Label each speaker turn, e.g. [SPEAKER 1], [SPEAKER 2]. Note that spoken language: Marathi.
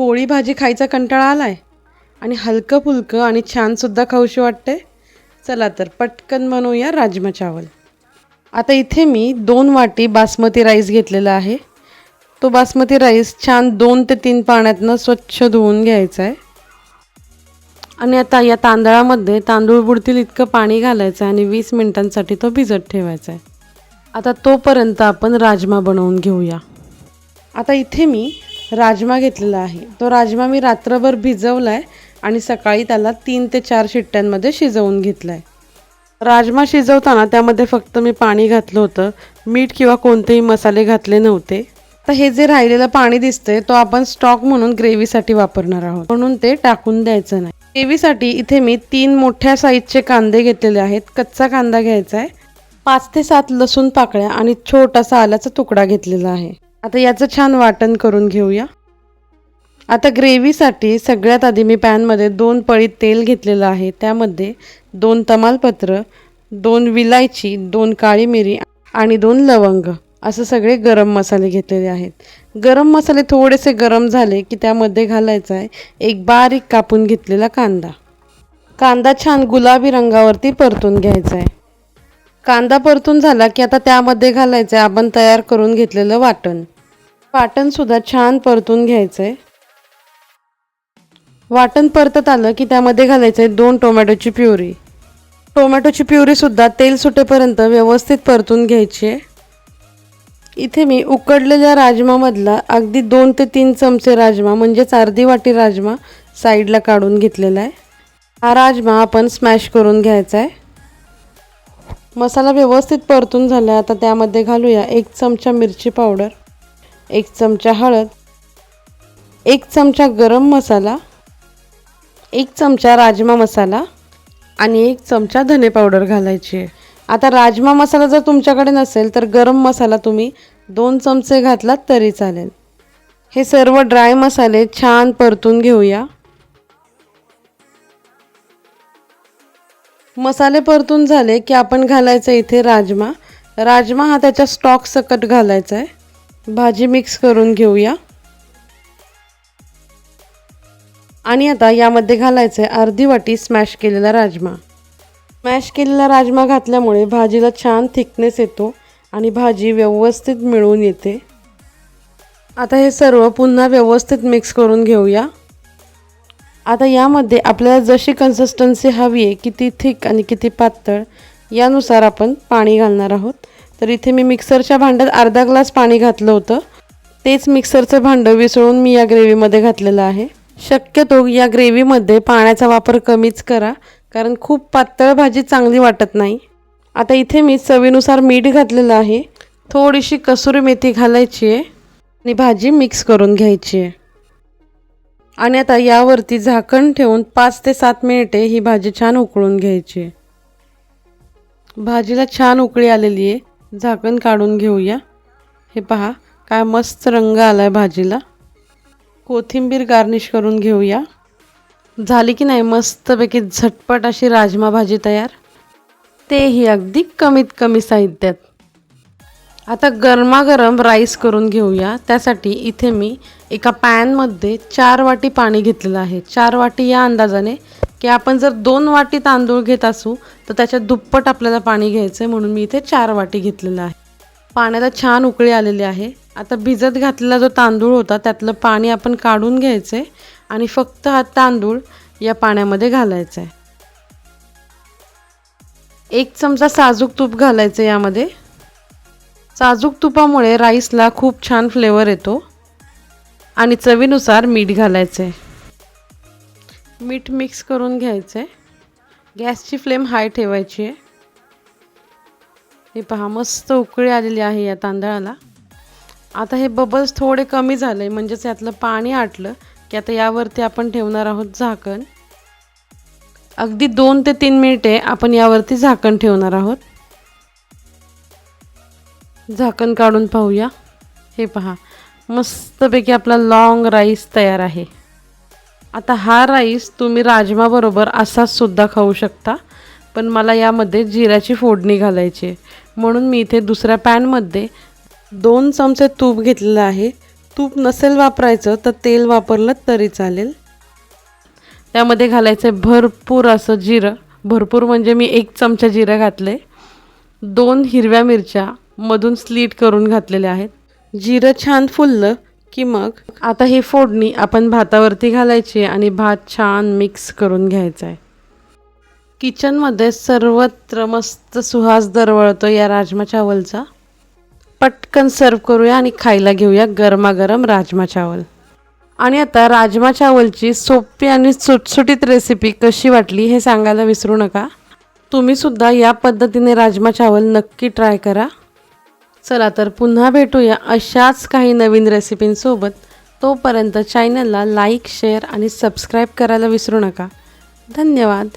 [SPEAKER 1] पोळी भाजी खायचा कंटाळा आलाय. आणि हलकं फुलकं आणि छानसुद्धा खाऊशी वाटते चला तर पटकन बनवूया राजमा चावल. आता इथे मी दोन वाटी बासमती राईस घेतलेला आहे. तो बासमती राईस छान दोन ते तीन पाण्यातनं स्वच्छ धुवून घ्यायचा आहे आणि आता या तांदळामध्ये तांदूळ बुडतील इतकं पाणी घालायचं आहे आणि वीस मिनिटांसाठी तो भिजत ठेवायचा आहे आता तोपर्यंत आपण राजमा बनवून घेऊया. आता इथे मी राजमा घेतलेला आहे. तो राजमा मी रात्रभर भिजवला आहे आणि सकाळी त्याला तीन ते चार शिट्ट्यांमध्ये शिजवून घेतला आहे राजमा शिजवताना त्यामध्ये फक्त मी पाणी घातलं होतं. मीठ किंवा कोणतेही मसाले घातले नव्हते. तर हे जे राहिलेलं पाणी दिसतंय तो आपण स्टॉक म्हणून ग्रेव्हीसाठी वापरणार आहोत. म्हणून ते टाकून द्यायचं नाही. ग्रेव्हीसाठी इथे मी तीन मोठ्या साईजचे कांदे घेतलेले आहेत. कच्चा कांदा घ्यायचा आहे. पाच ते सात लसूण पाकळ्या आणि छोटासा आल्याचा तुकडा घेतलेला आहे. आता याचं छान वाटण करून घेऊया. आता ग्रेव्हीसाठी सगळ्यात आधी मी पॅनमध्ये दोन पळी तेल घेतलेलं आहे. त्यामध्ये दोन तमालपत्र दोन विलायची दोन काळी मिरी आणि दोन लवंग असं सगळे गरम मसाले घेतलेले आहेत. गरम मसाले थोडेसे गरम झाले की त्यामध्ये घालायचा आहे एक बारीक कापून घेतलेला कांदा. कांदा छान गुलाबी रंगावरती परतून घ्यायचा आहे कांदा परतून झाला की आता त्यामध्ये घालायचं आहे आपण तयार करून घेतलेलं वाटण. वाटणसुद्धा छान परतून घ्यायचं आहे वाटण परतत आलं की त्यामध्ये घालायचं आहे दोन टोमॅटोची प्युरी. टोमॅटोची प्युरीसुद्धा तेल सुटेपर्यंत व्यवस्थित परतून घ्यायची. आहे इथे मी उकडलेल्या राजमामधला अगदी दोन ते तीन चमचे राजमा म्हणजेच अर्धी वाटी राजमा साईडला काढून घेतलेला आहे. हा राजमा आपण स्मॅश करून घ्यायचा आहे. मसाला व्यवस्थित परतून झाला. आता त्यामध्ये घालूया एक चमचा मिरची पावडर एक चमचा हळद एक चमचा गरम मसाला एक चमचा राजमा मसाला आणि एक चमचा धने पावडर घालायची आहे. आता राजमा मसाला जर तुमच्याकडे नसेल तर गरम मसाला तुम्ही दोन चमचे घातलात तरी चालेल. हे सर्व ड्राय मसाले छान परतून घेऊया. मसाले परतून झाले की आपण घालायचं इथे राजमा. राजमा हा त्याच्या स्टॉक सकट घालायचा आहे. भाजी मिक्स करून घेऊया. आणि आता यामध्ये घालायचं आहे अर्धी वाटी स्मॅश केलेला राजमा. स्मॅश केलेला राजमा घातल्यामुळे भाजीला छान थिकनेस येतो आणि भाजी व्यवस्थित मिळून येते. आता हे सर्व पुन्हा व्यवस्थित मिक्स करून घेऊया. आता यामध्ये आपल्याला जशी कन्सिस्टन्सी हवी आहे किती थिक आणि किती पातळ यानुसार आपण पाणी घालणार आहोत. तर इथे मी मिक्सरच्या भांड्यात अर्धा ग्लास पाणी घातलं होतं. तेच मिक्सरचं भांडं विसळून मी या ग्रेव्हीमध्ये घातलेलं आहे. शक्यतो या ग्रेव्हीमध्ये पाण्याचा वापर कमीच करा कारण खूप पातळ भाजी चांगली वाटत नाही. आता इथे मी चवीनुसार मीठ घातलेलं आहे. थोडीशी कसुरी मेथी घालायची आहे आणि भाजी मिक्स करून घ्यायची आहे. आणि आता यावरती झाकण ठेवून पाच ते सात मिनिटे ही भाजी छान उकळून घ्यायची. आहे भाजीला छान उकळी आलेली आहे. झाकण काढून घेऊया. हे पहा काय मस्त रंग आला आहे भाजीला. कोथिंबीर गार्निश करून घेऊया. झाली की नाही मस्तपैकी झटपट अशी राजमा भाजी तयार? तेही अगदी कमीत कमी साहित्यात. आता गरमागरम राईस करून घेऊया. त्यासाठी इथे मी एका पॅनमध्ये चार वाटी पाणी घेतलेलं आहे. चार वाटी या अंदाजाने की आपण जर दोन वाटी तांदूळ घेत असू तर त्याच्यात दुप्पट आपल्याला पाणी घ्यायचं आहे म्हणून मी इथे चार वाटी घेतलेलं आहे. पाण्याला छान उकळी आलेली आहे. आता भिजत घातलेला जो तांदूळ होता त्यातलं पाणी आपण काढून घ्यायचं आहे आणि फक्त हा तांदूळ या पाण्यामध्ये घालायचा आहे एक चमचा साजूक तूप घालायचं यामध्ये. साजूक तुपामुळे राईसला खूप छान फ्लेवर येतो. आणि चवीनुसार मीठ घालायचं आहे मीठ मिक्स करून घ्यायचं आहे गॅसची फ्लेम हाय ठेवायची आहे. हे पहा मस्त उकळी आलेली आहे या तांदळाला. आता हे बबल्स थोडे कमी झाले म्हणजेच यातलं पाणी आटलं की आता यावरती आपण ठेवणार आहोत झाकण. अगदी दोन ते तीन मिनिटे आपण यावरती झाकण ठेवणार आहोत. झाकण काढून पाहूया. हे पहा. मस्तपैकी आपला लॉंग राईस तयार आहे. आता हा राईस तुम्ही राजमाबरोबर असाचसुद्धा खाऊ शकता पण मला यामध्ये जिऱ्याची फोडणी घालायची आहे. म्हणून मी इथे दुसऱ्या पॅनमध्ये दोन चमचे तूप घेतलेलं आहे. तूप नसेल वापरायचं तर तेल वापरलं तरी चालेल. त्यामध्ये घालायचं आहे भरपूर असं जिरं. भरपूर म्हणजे मी एक चमचा जिरं घातले दोन हिरव्या मिरच्या मधून स्लीट करून घातलेले आहेत. जिरं छान फुललं की मग आता ही फोडणी आपण भातावरती घालायची आणि भात छान मिक्स करून घ्यायचा आहे. किचनमध्ये सर्वत्र मस्त सुहास दरवळतो या राजमा चावलचा. पटकन सर्व करूया आणि खायला घेऊया गरमागरम राजमा चावल. आणि आता राजमा चावलची सोपी आणि सुटसुटीत रेसिपी कशी वाटली हे सांगायला विसरू नका. तुम्ही सुद्धा या पद्धतीने राजमा चावल नक्की ट्राय करा. चला तर पुन्हा भेटूया अशाच काही नवीन रेसिपींसोबत. तोपर्यंत चॅनलला लाईक शेअर आणि सबस्क्राईब करायला विसरू नका. धन्यवाद.